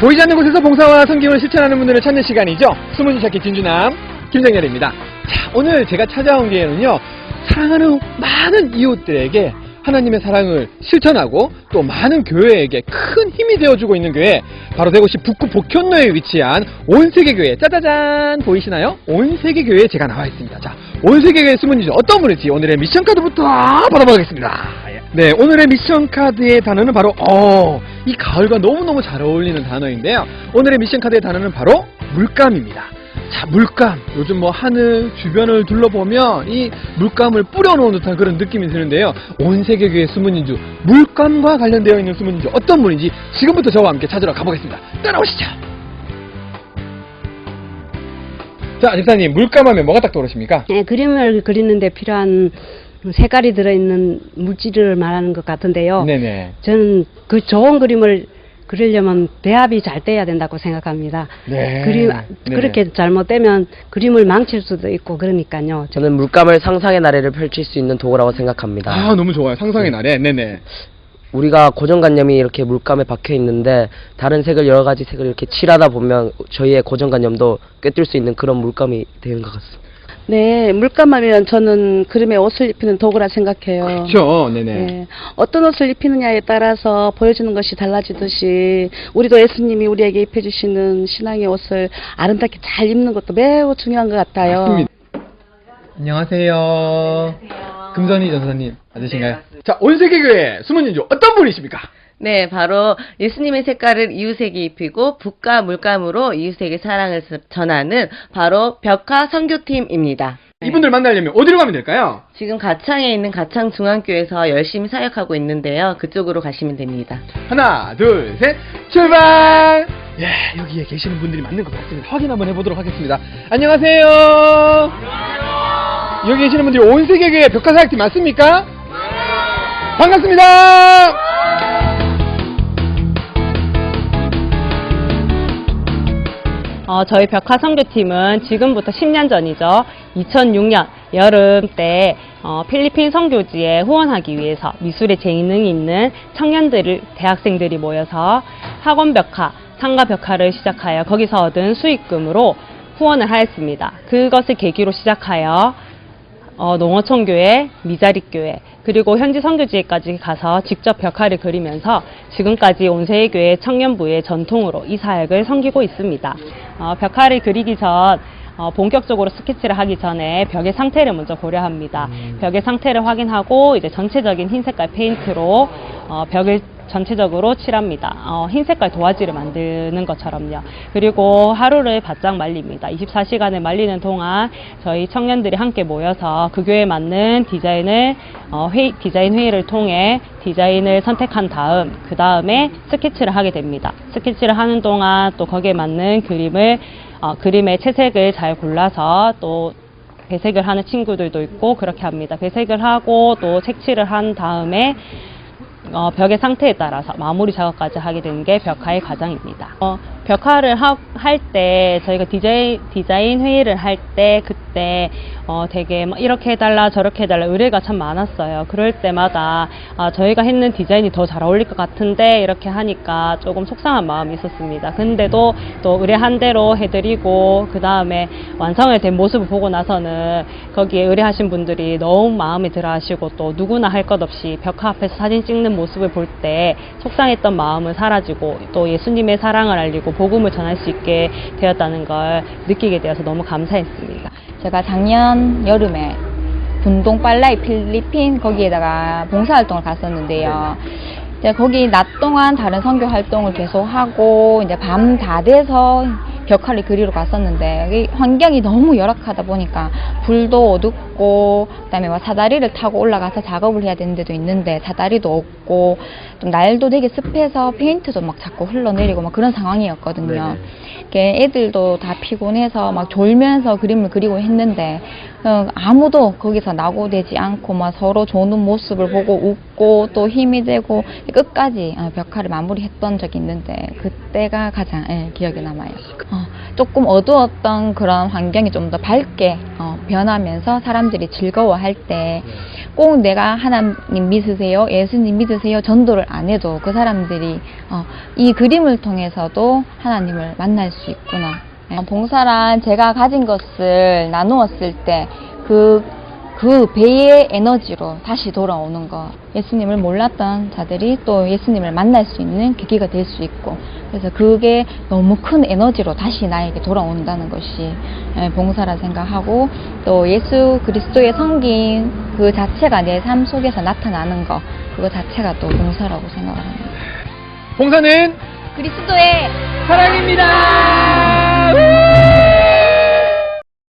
보이지 않는 곳에서 봉사와 성경을 실천하는 분들을 찾는 시간이죠. 숨은 찾기 진주남 김정렬입니다. 자, 오늘 제가 찾아온 기회는요. 사랑하는 많은 이웃들에게 하나님의 사랑을 실천하고 또 많은 교회에게 큰 힘이 되어주고 있는 교회 바로 대구시 북구 복현로에 위치한 온세계교회 짜자잔 보이시나요? 온세계교회에 제가 나와 있습니다. 자, 온세계교회 숨은 이주 어떤 분일지 오늘의 미션 카드부터 받아보겠습니다. 네, 오늘의 미션 카드의 단어는 바로 어, 이 가을과 너무너무 잘 어울리는 단어인데요. 오늘의 미션 카드의 단어는 바로 물감입니다. 자, 물감. 요즘 뭐 하늘 주변을 둘러보면 이 물감을 뿌려놓은 듯한 그런 느낌이 드는데요. 온 세계교회 수문인주, 물감과 관련되어 있는 수문인주 어떤 분인지 지금부터 저와 함께 찾으러 가보겠습니다. 따라오시죠. 자, 집사님, 물감 하면 뭐가 딱 떠오르십니까? 네, 그림을 그리는데 필요한 색깔이 들어있는 물질을 말하는 것 같은데요. 네네. 저는 그 좋은 그림을 그리려면 배합이 잘 돼야 된다고 생각합니다. 네. 그림 네네. 그렇게 잘못되면 그림을 망칠 수도 있고 그러니까요. 저- 저는 물감을 상상의 나래를 펼칠 수 있는 도구라고 생각합니다. 아, 너무 좋아요. 상상의 날에. 네네. 우리가 고정관념이 이렇게 물감에 박혀 있는데 다른 색을 여러 가지 색을 이렇게 칠하다 보면 저희의 고정관념도 꿰뚫 수 있는 그런 물감이 되는 것 같습니다. 네, 물감하면 저는 그림에 옷을 입히는 도구라 생각해요. 그렇죠. 네네. 네, 어떤 옷을 입히느냐에 따라서 보여주는 것이 달라지듯이 우리도 예수님이 우리에게 입혀주시는 신앙의 옷을 아름답게 잘 입는 것도 매우 중요한 것 같아요. 맞습니다. 안녕하세요. 금선희 전사님 맞으신가요? 자, 온세계 교회 수문인주 어떤 분이십니까? 네, 바로 예수님의 색깔을 이웃에게 입히고 북과 물감으로 이웃에게 사랑을 전하는 바로 벽화 선교팀입니다. 이분들 만나려면 어디로 가면 될까요? 지금 가창에 있는 가창 중앙교에서 열심히 사역하고 있는데요. 그쪽으로 가시면 됩니다. 하나, 둘, 셋, 출발! 예, 여기에 계시는 분들이 맞는 것 같습니다. 확인 한번 해보도록 하겠습니다. 안녕하세요. 여기 계시는 분들이 온 세계 교회 벽화 사역팀 맞습니까? 반갑습니다. 어, 저희 벽화 선교팀은 지금부터 10년 전이죠. 2006년 여름 때 어, 필리핀 선교지에 후원하기 위해서 미술에 재능이 있는 청년들을 대학생들이 모여서 학원 벽화, 상가 벽화를 시작하여 거기서 얻은 수익금으로 후원을 하였습니다. 그것을 계기로 시작하여 어, 농어촌교회, 미자립교회, 그리고 현지 선교지에까지 가서 직접 벽화를 그리면서 지금까지 온세교회 청년부의 전통으로 이 사역을 섬기고 있습니다. 어, 벽화를 그리기 전 어, 본격적으로 스케치를 하기 전에 벽의 상태를 먼저 고려합니다. 벽의 상태를 확인하고 이제 전체적인 흰 색깔 페인트로 어, 벽을 전체적으로 칠합니다. 어, 흰 색깔 도화지를 만드는 것처럼요. 그리고 하루를 바짝 말립니다. 24시간을 말리는 동안 저희 청년들이 함께 모여서 그 교회에 맞는 디자인을 어, 회의, 디자인 회의를 통해 디자인을 선택한 다음 그 다음에 스케치를 하게 됩니다. 스케치를 하는 동안 또 거기에 맞는 그림을 어, 그림의 채색을 잘 골라서 또 배색을 하는 친구들도 있고 그렇게 합니다. 배색을 하고 또 색칠을 한 다음에 어, 벽의 상태에 따라서 마무리 작업까지 하게 되는 게 벽화의 과정입니다. 어, 벽화를 할 때 저희가 디자인, 디자인 회의를 할 때 그때 어, 되게 막 이렇게 해달라 저렇게 해달라 의뢰가 참 많았어요. 그럴 때마다 아, 저희가 했는 디자인이 더 잘 어울릴 것 같은데 이렇게 하니까 조금 속상한 마음이 있었습니다. 근데도 또 의뢰한 대로 해드리고 그 다음에 완성이 된 모습을 보고 나서는 거기에 의뢰하신 분들이 너무 마음에 들어하시고 또 누구나 할 것 없이 벽화 앞에서 사진 찍는 모습을 볼 때 속상했던 마음은 사라지고 또 예수님의 사랑을 알리고 복음을 전할 수 있게 되었다는 걸 느끼게 되어서 너무 감사했습니다. 제가 작년 여름에 분동 빨라이 필리핀 거기에다가 봉사활동을 갔었는데요. 이제 거기 낮 동안 다른 선교 활동을 계속 하고 이제 밤 다 돼서 벽화를 그리러 갔었는데 여기 환경이 너무 열악하다 보니까 불도 어둡고 그다음에 막 사다리를 타고 올라가서 작업을 해야 되는 데도 있는데 사다리도 없고 또 날도 되게 습해서 페인트도 막 자꾸 흘러내리고 막 그런 상황이었거든요. 이렇게 애들도 다 피곤해서 막 졸면서 그림을 그리고 했는데 어, 아무도 거기서 낙오되지 않고 막 서로 조는 모습을 보고 웃고 또 힘이 되고 끝까지 어, 벽화를 마무리했던 적이 있는데 그때가 가장 예, 기억에 남아요. 어, 조금 어두웠던 그런 환경이 좀 더 밝게 어, 변하면서 사람 들이 즐거워할 때 꼭 내가 하나님 믿으세요, 예수님 믿으세요? 전도를 안 해도 그 사람들이 어, 이 그림을 통해서도 하나님을 만날 수 있구나. 어, 봉사란 제가 가진 것을 나누었을 때 그 그 배의 에너지로 다시 돌아오는 거. 예수님을 몰랐던 자들이 또 예수님을 만날 수 있는 계기가 될 수 있고. 그래서 그게 너무 큰 에너지로 다시 나에게 돌아온다는 것이 예, 봉사라 생각하고 또 예수 그리스도의 성긴 그 자체가 내 삶 속에서 나타나는 거. 그거 자체가 또 봉사라고 생각을 합니다. 봉사는 그리스도의 사랑입니다. 우!